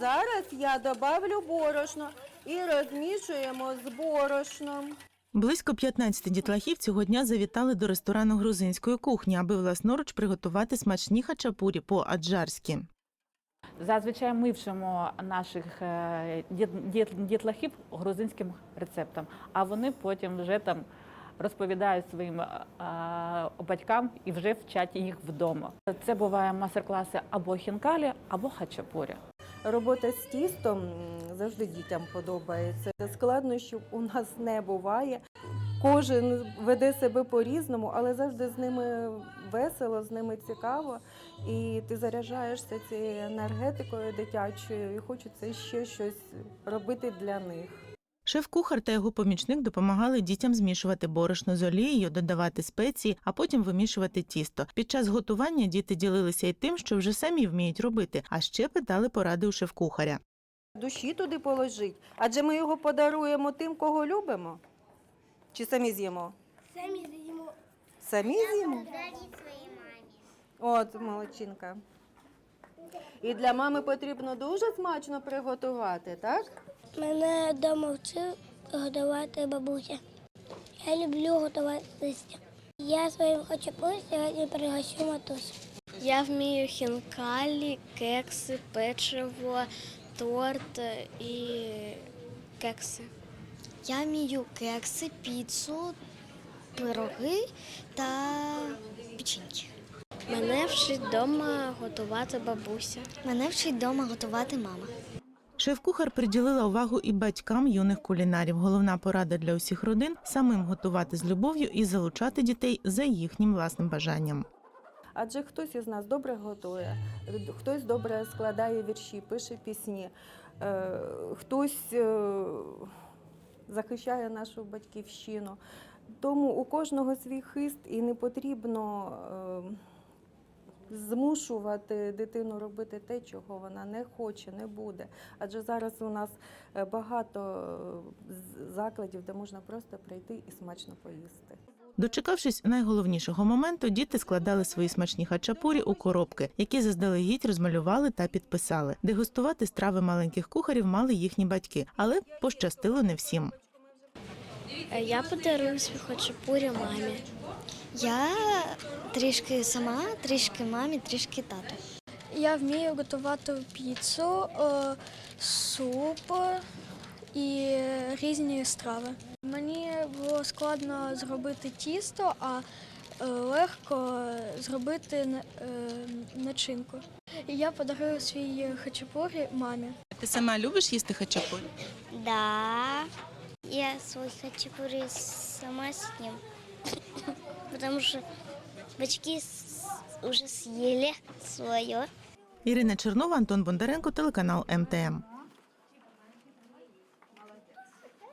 зараз я добавлю борошно і розмішуємо з борошном. Близько 15 дітлахів цього дня завітали до ресторану грузинської кухні, аби власноруч приготувати смачні хачапурі по-аджарськи. Зазвичай ми вчимо наших е, діт- діт- дітлахів грузинським рецептам, а вони потім вже там розповідають своїм е, батькам і вже вчать їх вдома. Це буває мастер-класи або хінкалі, або хачапурі. Робота з тістом завжди дітям подобається. Складнощів у нас не буває. Кожен веде себе по-різному, але завжди з ними весело, з ними цікаво. І ти заряджаєшся цією енергетикою дитячою, і хочеться ще щось робити для них. Шеф-кухар та його помічник допомагали дітям змішувати борошно з олією, додавати спеції, а потім вимішувати тісто. Під час готування діти ділилися й тим, що вже самі вміють робити, а ще питали поради у шеф-кухаря. Душі туди положить, адже ми його подаруємо тим, кого любимо. Чи самі з'їмо? Самі з'їмо. Самі з'їмо? От молодчинка. І для мами потрібно дуже смачно приготувати, так? Мене вдома вчив готувати бабуся. Я люблю готувати листя. Я своїм хачапурі сьогодні пригощу матусю. Я вмію хінкалі, кекси, печиво, торт і кекси. Я вмію кекси, піцу, пироги та печеньки. Мене вчить вдома готувати бабуся. Мене вчить вдома готувати мама. Шеф-кухар приділила увагу і батькам юних кулінарів. Головна порада для усіх родин самим готувати з любов'ю і залучати дітей за їхнім власним бажанням. Адже хтось із нас добре готує, хтось добре складає вірші, пише пісні, е, хтось е, захищає нашу батьківщину. Тому у кожного свій хист і не потрібно е, змушувати дитину робити те, чого вона не хоче, не буде. Адже зараз у нас е, багато е, закладів, де можна просто прийти і смачно поїсти. Дочекавшись найголовнішого моменту, діти складали свої смачні хачапурі у коробки, які заздалегідь розмалювали та підписали. Дегустувати страви маленьких кухарів мали їхні батьки, але пощастило не всім. Я подарую свій хачапурі мамі. Я трішки сама, трішки мамі, трішки тату. Я вмію готувати піцу, е, суп і різні страви. Мені було складно зробити тісто, а е, легко зробити е, начинку. І я подарую свій хачапурі мамі. Ти сама любиш їсти хачапурі? Да. Я свой хачапури сама съем. Потому что бачки с- уже съели свое. Ірина Чернова, Антон Бондаренко, телеканал МТМ.